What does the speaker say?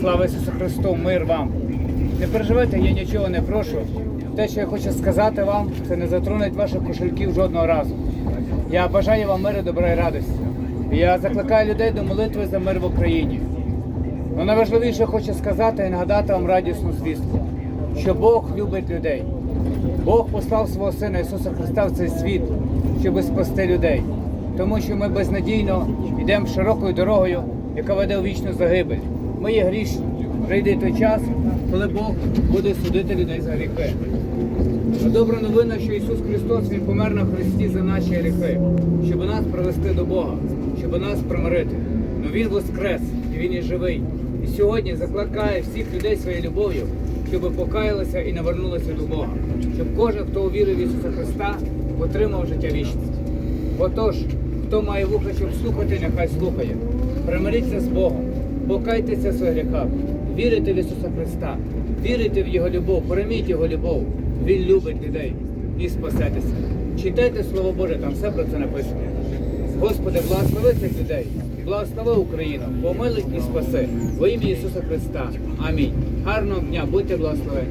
Слава Ісусу Христу, мир вам. Не переживайте, я нічого не прошу. Те, що я хочу сказати вам, це не затронуть ваших кошельків жодного разу. Я бажаю вам миру, добра і радості. Я закликаю людей до молитви за мир в Україні. Но найважливіше хочу сказати і нагадати вам радісну звістку, що Бог любить людей. Бог послав свого Сина Ісуса Христа в цей світ, щоб спасти людей. Тому що ми безнадійно йдемо широкою дорогою, яка веде у вічну загибель. Ми є грішні. Прийде той час, коли Бог буде судити людей за гріхи. Добра новина, що Ісус Христос Він помер на Христі за наші гріхи, щоб нас привести до Бога, щоб нас примирити. Но Він воскрес і Він є живий. І сьогодні закликає всіх людей своєю любов'ю, щоб покаялися і навернулися до Бога, щоб кожен, хто увірив в Ісуса Христа, отримав життя вічності. Отож, хто має вуха, щоб слухати, нехай слухає. Примиріться з Богом, покайтеся своїх гріхах, вірите в Ісуса Христа, вірите в Його любов, прийміть Його любов. Він любить людей і спасетеся. Читайте Слово Боже, там все про це написано. Господи, благослови цих людей, благослови Україну, помилуй і спаси. Во ім'я Ісуса Христа. Амінь. Гарного дня, будьте благословені.